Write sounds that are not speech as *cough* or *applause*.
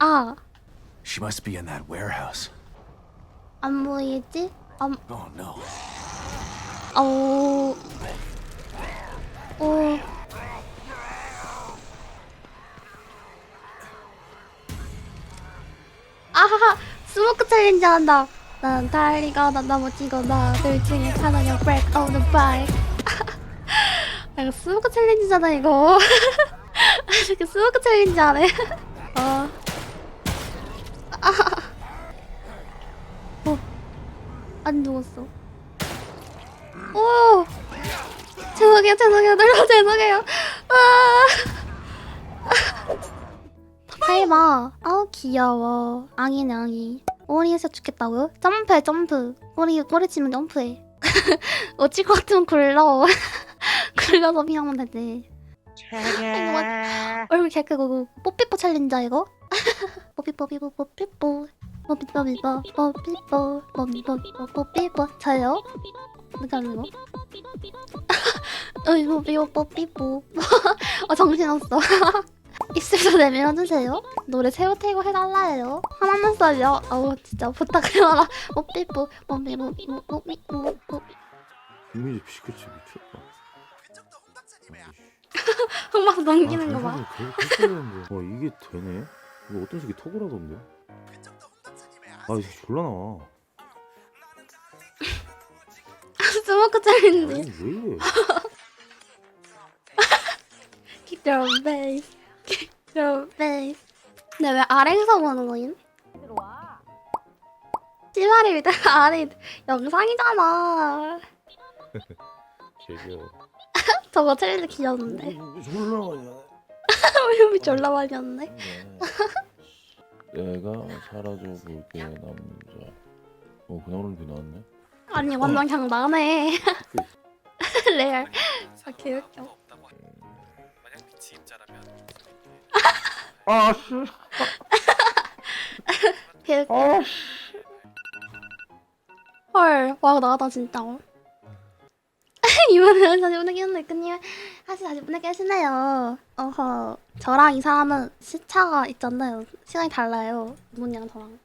아, She must be in that warehouse. 안 보이지? 안, Oh no. 어, 어. 아하하, 스모크 챌린지 한다. 난 달리거나 넘어지거나 둘 중에 하나냐 break on the bike. *laughs* 아, 이거 스모크 챌린지잖아 이거. *laughs* 이렇게 스모크 챌린지 하네. *laughs* 어. 아하하. 어. 안 죽었어. 오! 죄송해요, 죄송해요, 너무 *laughs* 죄송해요. 아! *laughs* 해봐. 아우, 귀여워. 앙이네, 앙이. 오리에서 죽겠다고요? 점프해, 점프. 오리, 꼬리 치면 점프해. *laughs* 어찌 것 같으면 굴러. 굴러서 피하면 되지. 얼굴 개 크고, 뽀삐뽀 챌린저, 이거? 뽀삐뽀삐뽀, 뽀삐뽀. 뽀삐뽀삐뽀, 뽀삐뽀, 뽀삐뽀삐뽀, 뽀삐뽀. 저요? 누가 하는 거? 어이구 삐뽀 삐뽀 어 정신없어 입술도 내밀어주세요 노래 새우 태고 해달라요 하나만 써요 어우 진짜 부탁해라 뽀삐뽀 뽀삐뽀 뽀삐뽀 뽀삐 이미지 피시크치 미쳤다. 막 넘기는 거봐 아. 와 이게 되네? 이거 어떤 새끼 톡을 하던데? 아 이거 졸라 나와. *laughs* 스모크 챌린지 아니 왜 이래? *laughs* Kick your face Kick your face 근데 왜 아래에서 보는 거임? 씨발이 밑에 *laughs* 아래 영상이잖아 개겨. 저거 챌린지 귀여운데 졸라. 얼굴이 졸라 많이 왔네 내가 사라져 볼게 남자. 어 그냥 비 나왔네. 아니 완전 나네 *laughs* 레알 아 개웃겨 아 씨. 개웃겨 아 씨. 헐 와 나다 진짜 이번에는 다시 보내겠는데 끝님 다시 다시 보내겠시네요? 어허. 저랑 이 사람은 시차가 있잖아요. 시간이 달라요. 문이랑 저랑